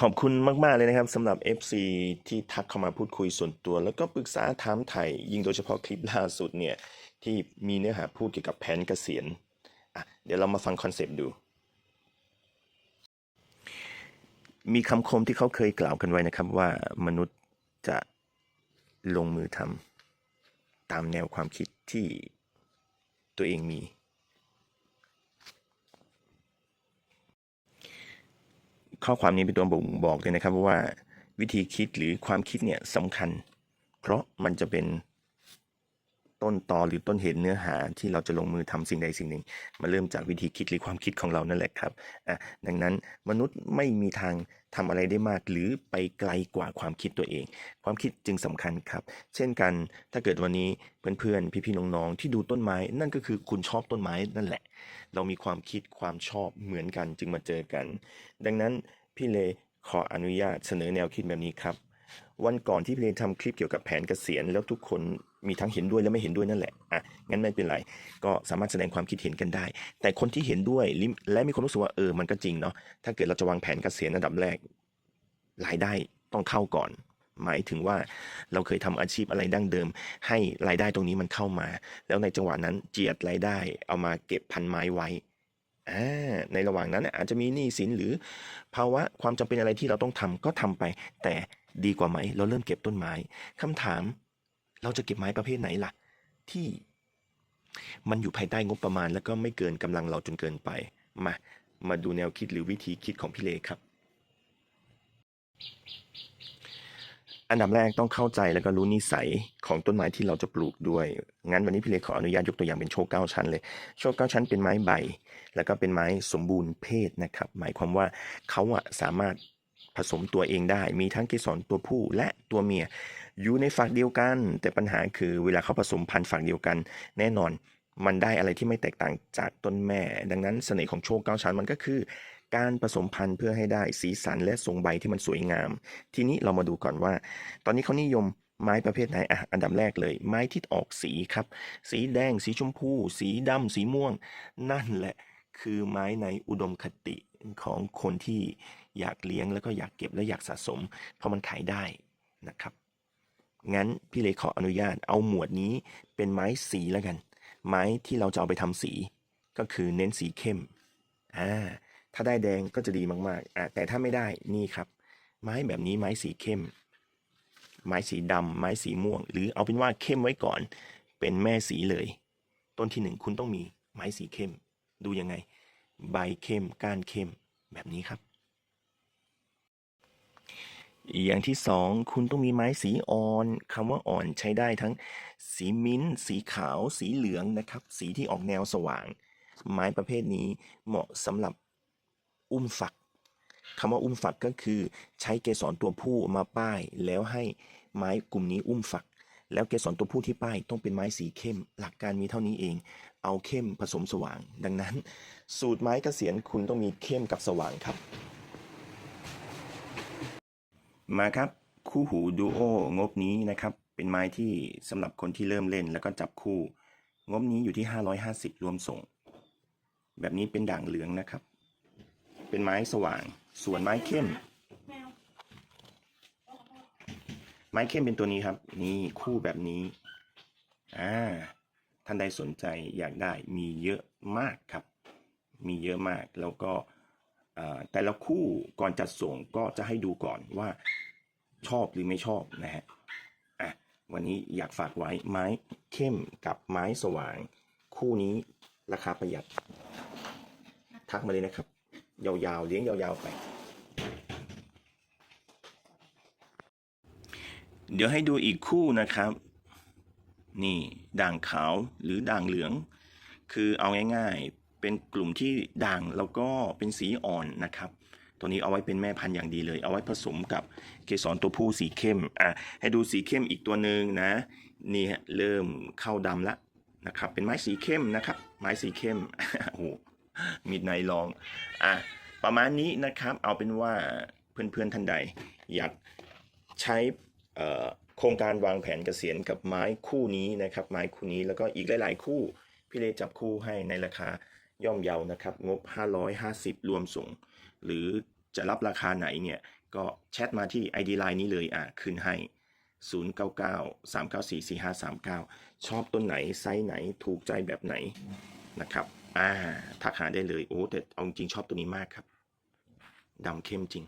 ขอบคุณมากๆเลยนะครับสำหรับ FC ที่ทักเข้ามาพูดคุยส่วนตัว แล้วก็ปรึกษาถามไถ่ยิ่งโดยเฉพาะคลิปล่าสุดเนี่ยที่มีเนื้อหาพูดเกี่ยวกับแผนเกษียณอะเดี๋ยวเรามาฟังคอนเซปต์ดู มีคำคมที่เขาเคยกล่าวกันไว้นะครับว่ามนุษย์จะลงมือทำตามแนวความคิดที่ตัวเองมี ข้อความนี้เป็นตัวบ่งบอกเลยนะครับว่าวิธีคิดหรือความคิดเนี่ยสำคัญ เพราะมันจะเป็น ต้นตอหรือต้นเหตุเนื้อหาที่เราจะลงมือทำสิ่งใดสิ่งหนึ่งมาเริ่มจากวิธีคิดหรือความคิดของเรานั่นแหละครับอะดังนั้นมนุษย์ไม่มีทางทำอะไรได้มาก หรือไปไกลกว่าความคิดตัวเอง ความคิดจึงสำคัญครับ เช่นกันถ้าเกิดวันนี้เพื่อนๆพี่ๆน้องๆที่ดูต้นไม้ นั่นก็คือคุณชอบต้นไม้นั่นแหละ เรามีความคิดความชอบเหมือนกันจึงมาเจอกัน ดังนั้นพี่เลขออนุญาตเสนอแนวคิดแบบนี้ครับ วันก่อนที่พี่เลทำคลิปเกี่ยวกับแผนเกษียณแล้วทุกคน มีทั้งเห็นด้วยและไม่เห็นด้วยนั่นแหละอะงั้นไม่เป็นไร ก็สามารถแสดงความคิดเห็นกันได้ แต่คนที่เห็นด้วยและมีความรู้สึกว่าเออมันก็จริงเนาะถ้าเกิดเราจะวางแผนเกษียณอันดับแรกรายได้ต้องเข้าก่อน หมายถึงว่าเราเคยทำอาชีพอะไรดั้งเดิม ให้รายได้ตรงนี้มันเข้ามา แล้วในจังหวะนั้นเจียดรายได้เอามาเก็บพันไม้ไว้อ่าในระหว่างนั้นอาจจะมีหนี้สินหรือ ภาวะความจำเป็นอะไรที่เราต้องทำก็ทำไป แต่ดีกว่าไหม เราเริ่มเก็บต้นไม้คำถาม เราจะเก็บไม้ประเภทไหนล่ะ ที่มันอยู่ภายใต้งบประมาณ แล้วก็ไม่เกินกำลังเราจนเกินไป มา มาดูแนวคิดหรือวิธีคิดของพี่เลครับ อันดับแรกต้องเข้าใจแล้วก็รู้นิสัยของต้นไม้ที่เราจะปลูกด้วย งั้นวันนี้พี่เลขออนุญาตยกตัวอย่างเป็นโชว์เก้าชั้นเลย โชว์เก้าชั้นเป็นไม้ใบ แล้วก็เป็นไม้สมบูรณ์เพศนะครับ หมายความว่าเขาอะสามารถ ผสมตัวเองได้ มีทั้งเกสรตัวผู้และตัวเมีย อยู่ในฝักเดียวกัน แต่ปัญหาคือเวลาเขาผสมพันธุ์ฝักเดียวกัน แน่นอนมันได้อะไรที่ไม่แตกต่างจากต้นแม่ ดังนั้นเสน่ห์ของโชคเก้าชั้นมันก็คือ การผสมพันธุ์เพื่อให้ได้สีสันและทรงใบที่มันสวยงาม ทีนี้เรามาดูก่อนว่า ตอนนี้เขานิยมไม้ประเภทไหนอะอันดับแรกเลย ไม้ที่ออกสีครับ สีแดง สีชมพู สีดำสีม่วง นั่นแหละ คือไม้ในอุดมคติ ของคนที่อยากเลี้ยงแล้วก็อยากเก็บและอยากสะสม เพราะมันขายได้นะครับ งั้นพี่เลยขออนุญาตเอาหมวดนี้เป็นไม้สีแล้วกัน ไม้ที่เราจะเอาไปทำสี ก็คือเน้นสีเข้มอ่าถ้าได้แดงก็จะดีมากๆอ่าแต่ถ้าไม่ได้นี่ครับ ไม้แบบนี้ไม้สีเข้ม ไม้สีดำไม้สีม่วง หรือเอาเป็นว่าเข้มไว้ก่อน เป็นแม่สีเลย ต้นที่หนึ่งคุณต้องมีไม้สีเข้ม ดูยังไง ใบเข้มก้านเข้มแบบนี้ครับ อย่างที่สองคุณต้องมีไม้สีอ่อนคำว่าอ่อนใช้ได้ทั้งสีมิ้นท์สีขาว สีเหลืองนะครับ สีที่ออกแนวสว่าง ไม้ประเภทนี้เหมาะสำหรับอุ้มฝักคำว่าอุ้มฝักก็คือใช้เกสรตัวผู้มาป้าย แล้วให้ไม้กลุ่มนี้อุ้มฝัก แล้วเกสรตัวผู้ที่ป้ายต้องเป็นไม้สีเข้ม หลักการมีเท่านี้เอง เอาเข้มผสมสว่าง ดังนั้น สูตรไม้กเกษียณคุณต้องมีเข้มกับสว่างครับ มาครับ คู่หูดูโองบนี้นะครับ เป็นไม้ที่สำหรับคนที่เริ่มเล่นแล้วก็จับคู่ งบนี้อยู่ที่ 550 รวมส่ง แบบนี้เป็นด่างเหลืองนะครับ เป็นไม้สว่าง ส่วนไม้เข้ม ไม้เข้มเป็นตัวนี้ครับ นี่คู่แบบนี้อ่าท่านใดสนใจอยากได้มีเยอะมากครับ มีเยอะมากแล้วก็เอ่แต่ละคู่ก่อนจัดส่งก็จะให้ดูก่อนว่าชอบหรือไม่ชอบนะฮะอะวันนี้อยากฝากไว้ไม้เข้มกับไม้สว่าง คู่นี้ราคาประหยัด ทักมาเลยนะครับ ยาวๆเลี้ยงยาวๆไป เดี๋ยวให้ดูอีกคู่นะครับ นี่ด่างขาวหรือด่างเหลือง คือเอาง่ายๆ เป็นกลุ่มที่ด่างแล้วก็เป็นสีอ่อนนะครับ ตัวนี้เอาไว้เป็นแม่พันธุ์อย่างดีเลย เอาไว้ผสมกับเกสรตัวผู้สีเข้มอะให้ดูสีเข้มอีกตัวหนึ่งนะ นี่ฮะเริ่มเข้าดำละนะครับ เป็นไม้สีเข้มนะครับ ไม้สีเข้มโอ้โหมิดไนลองอะประมาณนี้นะครับ เอาเป็นว่าเพื่อนๆท่านใด อยากใช้ โครงการวางแผนเกษียณกับไม้คู่นี้นะครับ ไม้คู่นี้แล้วก็อีกหลาย ๆ คู่พี่เลจับคู่ให้ในราคาย่อมเยานะครับ งบ 550 รวมสูงหรือจะรับราคาไหนเนี่ย ก็แชทมาที่ ID Line นี้เลยอะคืนให้ 099 394 4539 ชอบต้นไหน ไซส์ไหนถูกใจแบบไหนนะครับอ่าทักหาได้เลย โอ้แต่เอาจริงชอบตัวนี้มากครับดำเข้มจริง